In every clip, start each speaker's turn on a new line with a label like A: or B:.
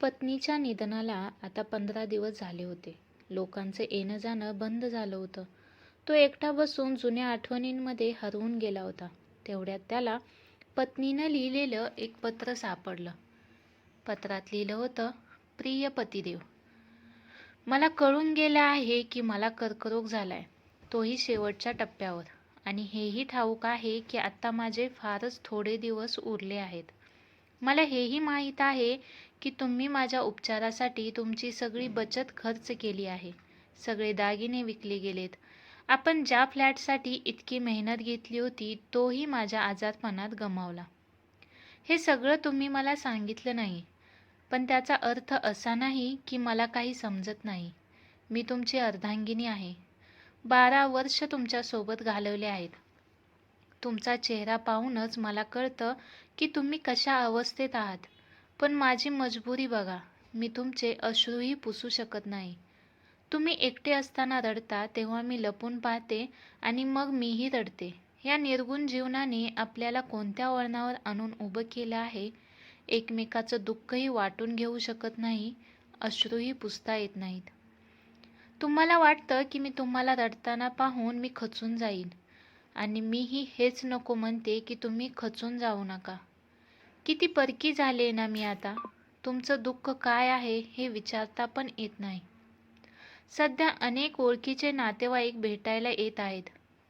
A: पत्नीच्या निधनाला आता पंधरा दिवस झाले होते. लोकांचं येणं जाणं बंद झालं होतं. तो एकटा बसून जुन्या आठवणींमध्ये हरवून गेला होता. तेवढ्यात त्याला पत्नीनं लिहिलेलं एक पत्र सापडलं. पत्रात लिहिलं होतं, प्रिय पतिदेव, मला कळून गेलं आहे की मला कर्करोग झालाय, तोही शेवटच्या टप्प्यावर. आणि हेही ठाऊक आहे की आत्ता माझे फारच थोडे दिवस उरले आहेत. मला हेही माहीत आहे की तुम्ही माझ्या उपचारासाठी तुमची सगळी बचत खर्च केली आहे. सगळे दागिने विकले गेलेत. आपण ज्या फ्लॅटसाठी इतकी मेहनत घेतली होती तोही माझ्या आजारपणात गमावला. हे सगळं तुम्ही मला सांगितलं नाही. पण त्याचा अर्थ असा नाही की मला काही समजत नाही. मी तुमची अर्धांगिनी आहे. बारा वर्ष तुमच्यासोबत घालवले आहेत. तुमचा चेहरा पाहूनच मला कळतं की तुम्ही कशा अवस्थेत आहात. पण माझी मजबुरी बघा. मी तुमचे अश्रूही पुसू शकत नाही. तुम्ही एकटे असताना रडता तेव्हा मी लपून पाहते आणि मग मीही रडते. या निर्गुण जीवनाने आपल्याला कोणत्या वळणावर आणून उभं केलं आहे. एकमेकाचं दुःखही वाटून घेऊ शकत नाही, अश्रूही पुसता येत नाहीत. तुम्हाला वाटतं की मी तुम्हाला रडताना पाहून मी खचून जाईन. आणि मीही हेच नको म्हणते की तुम्ही खचून जाऊ नका. किती परकी झाले ना मी आता. तुमचं दुःख काय आहे हे विचारता पण येत नाही. सध्या अनेक ओळखीचे नातेवाईक भेटायला येत आहेत.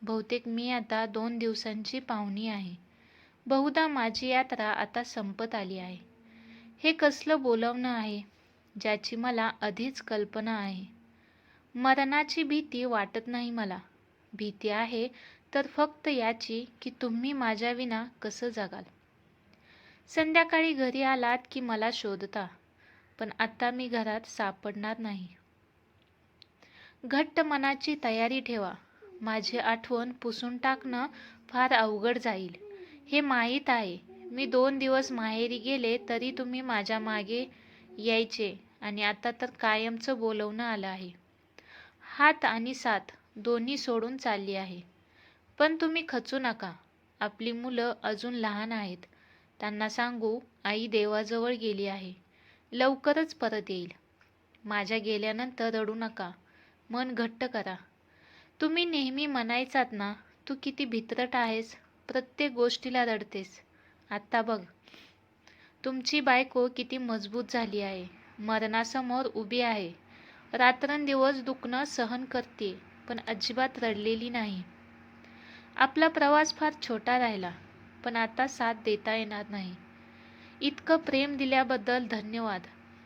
A: बहुतेक मी आता दोन दिवसांची पाहुणी आहे. बहुधा माझी यात्रा आता संपत आली आहे. हे कसलं बोलवणं आहे, ज्याची मला आधीच कल्पना आहे. मरणाची भीती वाटत नाही मला. भीती आहे तर फक्त याची की तुम्ही माझ्याविना कसं जगाल. संध्याकाळी घरी आलात की मला शोधता. पण आत्ता मी घरात सापडणार नाही. घट्ट मनाची तयारी ठेवा. माझी आठवण पुसून टाकणं फार अवघड जाईल, हे माहीत आहे. मी दोन दिवस माहेरी गेले तरी तुम्ही माझ्या मागे यायचे आणि आता तर कायमचं बोलवणं आलं आहे. हात आणि साथ दोन्ही सोडून चालली आहे. पण तुम्ही खचू नका. आपली मुलं अजून लहान आहेत. त्यांना सांगू आई देवाजवळ गेली आहे. लवकरच परत येईल. माझ्या गेल्यानंतर रडू नका. मन घट्ट करा. तुम्ही नेहमी म्हणायचात ना तू किती भित्रट आहेस, प्रत्येक गोष्टीला रडतेस. आत्ता बघ. तुमची बायको किती मजबूत झाली आहे. मरणासमोर उभी आहे. रात्रंदिवस दुखणं सहन करते पण अजिबात रडलेली नाही. आपला प्रवास फार छोटा राहिला. पण आता साथ देता येणार नाही. इतकं प्रेम दिल्याबद्दल धन्यवाद.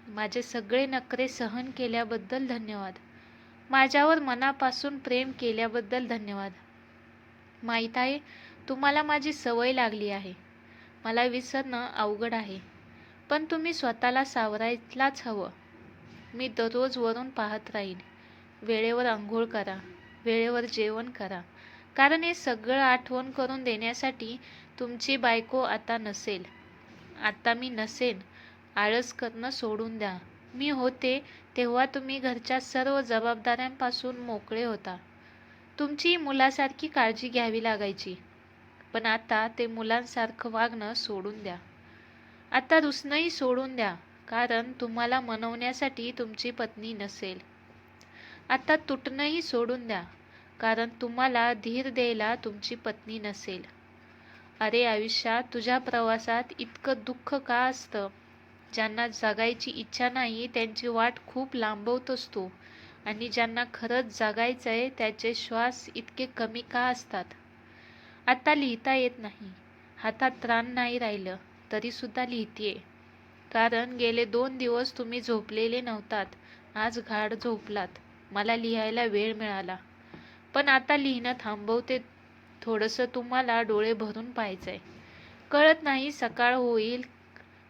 A: माझे सगळे नखरे सहन केल्याबद्दल धन्यवाद. माझ्यावर मनापासून प्रेम केल्याबद्दल धन्यवाद. माहीत आहे तुम्हाला माझी सवय लागली आहे. मला विसरणं अवघड आहे. पण तुम्ही स्वतःला सावरायलाच हवं. मी दररोज वरून पाहत राहीन. वेळेवर आंघोळ करा. वेळेवर जेवण करा. कारण हे सगळं आठवण करून देण्यासाठी तुमची बायको आता नसेल. आता मी नसेन. आळस करणं सोडून द्या. मी होते तेव्हा तुम्ही घरच्या सर्व जबाबदाऱ्यांपासून मोकळे होता. तुमची मुलासारखी काळजी घ्यावी लागायची. पण आता ते मुलांसारखं वागणं सोडून द्या. आता रुसणंही सोडून द्या कारण तुम्हाला मनवण्यासाठी तुमची पत्नी नसेल. आता तुटणंही सोडून द्या कारण तुम्हाला धीर द्यायला तुमची पत्नी नसेल. अरे आयुष्यात तुझ्या प्रवासात इतकं दुःख का असतं? ज्यांना जगायची इच्छा नाही त्यांची वाट खूप लांबवतोस तू आणि ज्यांना खरंच जगायचं आहे त्याचे श्वास इतके कमी का असतात? आता लिहिता येत नाही. हातात त्राण नाही राहिलं तरीसुद्धा लिहितेय. कारण गेले दोन दिवस तुम्ही झोपलेले नव्हतात. आज घाड झोपलात. मला लिहायला वेळ मिळाला. पण आता लिहिणं थांबवते थोडंसं तुम्हाला डोळे भरून पाहायचंय. कळत नाही सकाळ होईल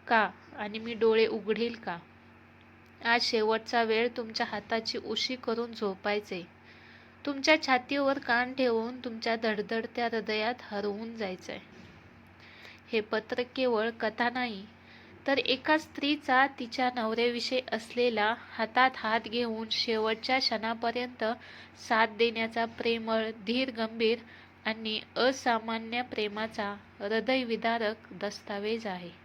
A: का आणि मी डोळे उघडील का. आज शेवटचा वेळ तुमच्या हाताची उशी करून झोपायचे तुमच्या छातीवर कान ठेवून तुमच्या धडधडत्या हृदयात हरवून जायचंय. हे पत्र केवळ कथा नाही तर एका स्त्रीचा तिच्या नवऱ्याविषयी असलेला हातात हात घेऊन शेवटच्या क्षणापर्यंत साथ देण्याचा प्रेमळ, धीर गंभीर आणि असामान्य प्रेमाचा हृदयविदारक दस्तावेज आहे.